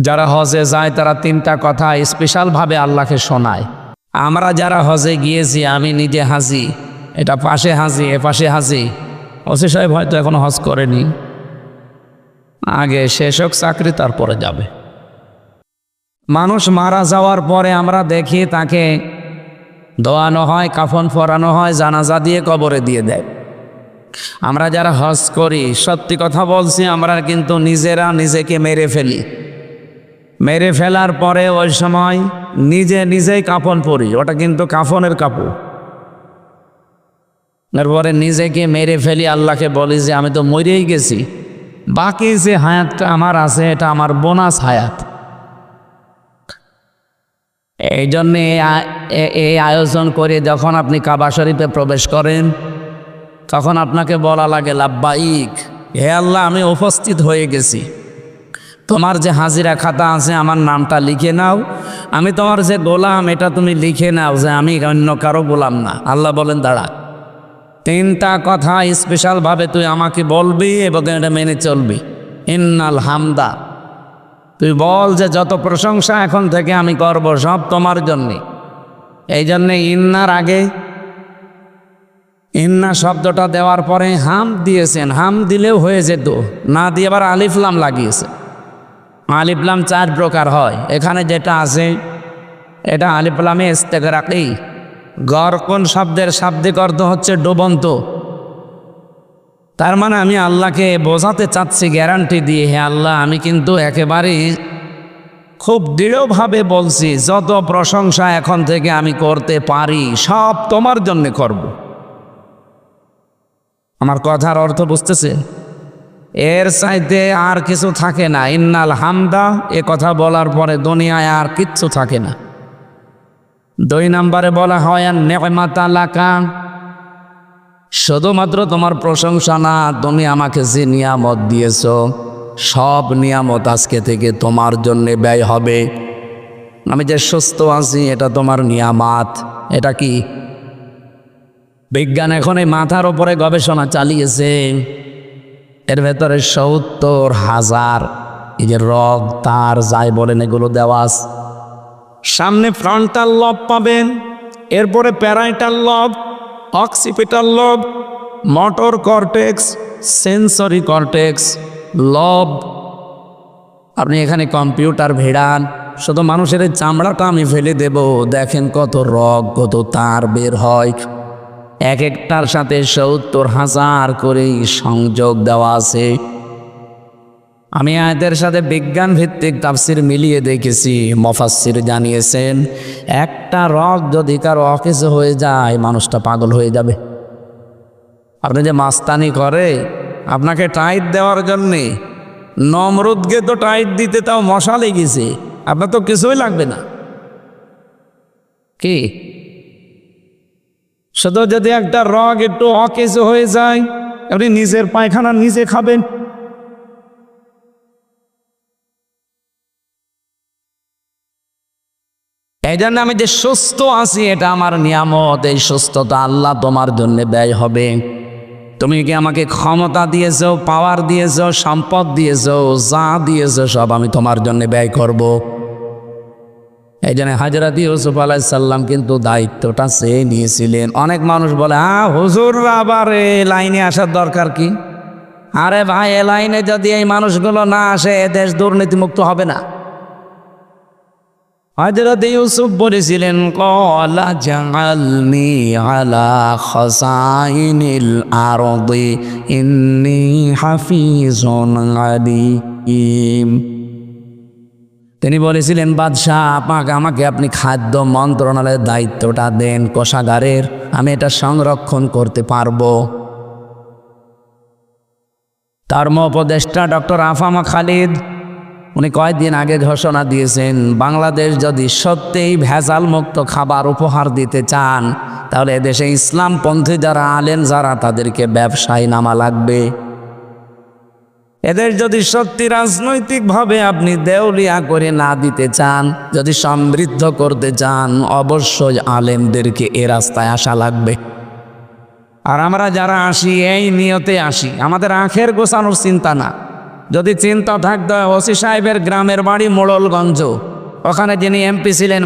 যারা হজে যায়, তারা তিনটা কথা স্পেশালভাবে আল্লাহকে শোনায়। আমরা যারা হজে গিয়েছি, আমি নিজে হাজি, এটা পাশে হাজি, এ পাশে হাজি। ওসি সাহেব হয়তো এখনও হজ করেনি। আগে শেষ হোক, চাকরি তারপরে যাবে। মানুষ মারা যাওয়ার পরে আমরা দেখি তাকে দোয়ানো হয়, কাফন পরানো হয়, জানাজা দিয়ে কবরে দিয়ে দেয়। আমরা যারা হজ করি, সত্যি কথা বলছি, আমরা কিন্তু নিজেরা নিজেকে মেরে ফেলি। মেরে ফেলার পরে ওই সময় নিজে নিজেই কাফন পরি, ওটা কিন্তু কাফনের কাপড়। এরপরে নিজেকে মেরে ফেলি, আল্লাহকে বলি যে আমি তো মরেই গেছি। বাকি যে হায়াতটা আমার আছে, এটা আমার বোনাস হায়াত। এই জন্যে এই আয়োজন করে যখন আপনি কাবা শরীফে প্রবেশ করেন, তখন আপনাকে বলা লাগে লাভবাইক হে আল্লাহ, আমি উপস্থিত হয়ে গেছি। তোমার যে হাজিরা খাতা আছে, আমার নামটা লিখে নাও। আমি তোমার যে গোলাম, এটা তুমি লিখে নাও যে আমি অন্য কারও গোলাম না। আল্লাহ বলেন, দাঁড়া। তিনটা কথা স্পেশালভাবে তুই আমাকে বলবি এবং এটা মেনে চলবি। ইন্নাল হামদা। তুই বল যে যত প্রশংসা এখন থেকে আমি করব, সব তোমার জন্যে। এই জন্যে ইন্নার আগে, ইন্না শব্দটা দেওয়ার পরে হাম দিয়েছেন। হাম দিলেও হয়ে যেত। না দিয়ে আবার আলিফলাম লাগিয়েছে। আলিফলাম চার প্রকার হয়। এখানে যেটা আছে, এটা আলিফলামে ইস্তেকরাকি গরকন শব্দের শাব্দিক অর্থ হচ্ছে ডুবন্ত। তার মানে আমি আল্লাহকে বোঝাতে চাচ্ছি, গ্যারান্টি দিয়ে, হে আল্লাহ, আমি কিন্তু একেবারে খুব দৃঢ়ভাবে বলছি, যত প্রশংসা এখন থেকে আমি করতে পারি, সব তোমার জন্য করব। আমার কথার অর্থ বুঝতেছে? এর চাইতে আর কিছু থাকে না। ইন্নাল হামদা, এ কথা বলার পরে দুনিয়ায় আর কিচ্ছু থাকে না। দুই নম্বরে বলা হয় নেমাতালাকা শুধুমাত্র তোমার প্রশংসা না, তুমি আমাকে যে নিয়ামত দিয়েছ, সব নিয়ামত আজকে থেকে তোমার জন্যে ব্যয় হবে। আমি যে সুস্থ আছি, এটা তোমার নিয়ামাত। এটা কি? বিজ্ঞান এখন এই মাথার ওপরে গবেষণা চালিয়েছে। এর ভেতরে সত্তর হাজার এই যে রগ তার যাই বলেন এগুলো দেওয়া। সামনে ফ্রন্টাল লব পাবেন, এরপরে প্যারাইটাল লব অক্সিপিটাল লব মোটর কর্টেক্স সেন্সরি কর্টেক্স লব আপনি এখানে কম্পিউটার ভেড়ান, শুধু মানুষের চামড়াটা আমি ফেলে দেব, দেখেন কত রগ, কত তার বের হয় এক একটার সাথে সত্তর হাজার করে সংযোগ দেওয়া আছে। আমি আয়াতের সাথে বিজ্ঞান ভিত্তিক তাফসির মিলিয়ে দেখেছি। মফাসির জানিয়েছেন, একটা রগ যদি কারও অকেজ হয়ে যায়, মানুষটা পাগল হয়ে যাবে। আপনি যে মাস্তানি করে, আপনাকে টাইট দেওয়ার জন্যে নমরুদকে তো টাইট দিতে তাও মশা লেগেছে, আপনার তো কিছুই লাগবে না। কি? শুধু যদি একটা রগ একটু অকেজ হয়ে যায়, আপনি নিজের পায়খানা নিজে খাবেন। এই জন্য আমি যে সুস্থ আছি, এটা আমার নিয়ামত। এই সুস্থতা আল্লাহ তোমার জন্য ব্যয় হবে। তুমি কি আমাকে ক্ষমতা দিয়েছ পাওয়ার দিয়েছ, সম্পদ দিয়েছ, যা দিয়েছ, সব আমি তোমার জন্য ব্যয় করব। এই জন্য হাজরাত ইউসুফ আলাইসাল্লাম কিন্তু দায়িত্বটা সে নিয়েছিলেন। অনেক মানুষ বলে হ্যাঁ হুজুর আবার এ লাইনে আসার দরকার কি? আরে ভাই, এ লাইনে যদি এই মানুষগুলো না আসে দেশ দুর্নীতিমুক্ত হবে না। হজরত ইউসুফ বলেছিলেন, কলা জালনি আলা খসাইনিল আরদি, ইন্নি হাফিজুন আলিম। তিনি বলেছিলেন, বাদশাহ আপনাকে আমাকে আপনি খাদ্য মন্ত্রণালয়ের দায়িত্বটা দেন, কোষাগারের, আমি এটা সংরক্ষণ করতে পারব। ধর্ম উপদেষ্টা ডক্টর আফামা খালিদ, উনি কয়েকদিন আগে ঘোষণা দিয়েছেন, বাংলাদেশ যদি সত্যিই ভেজাল মুক্ত খাবার উপহার দিতে চান, তাহলে এদেশে ইসলামপন্থী যারা আলেন যারা তাদেরকে ব্যবসায় নামা লাগবে। এদের যদি সত্যি রাজনৈতিকভাবে আপনি দেউলিয়া করে না দিতে চান, যদি সমৃদ্ধ করতে চান, অবশ্যই আলেমদেরকে এ রাস্তায় আসা লাগবে। আর আমরা যারা আসি, এই নিয়তে আসি। আমাদের আখের গোছানোর চিন্তা না। যদি চিন্তা থাকতো, ওসি সাহেবের গ্রামের বাড়ি মোড়লগঞ্জ, ওখানে যিনি এমপি ছিলেন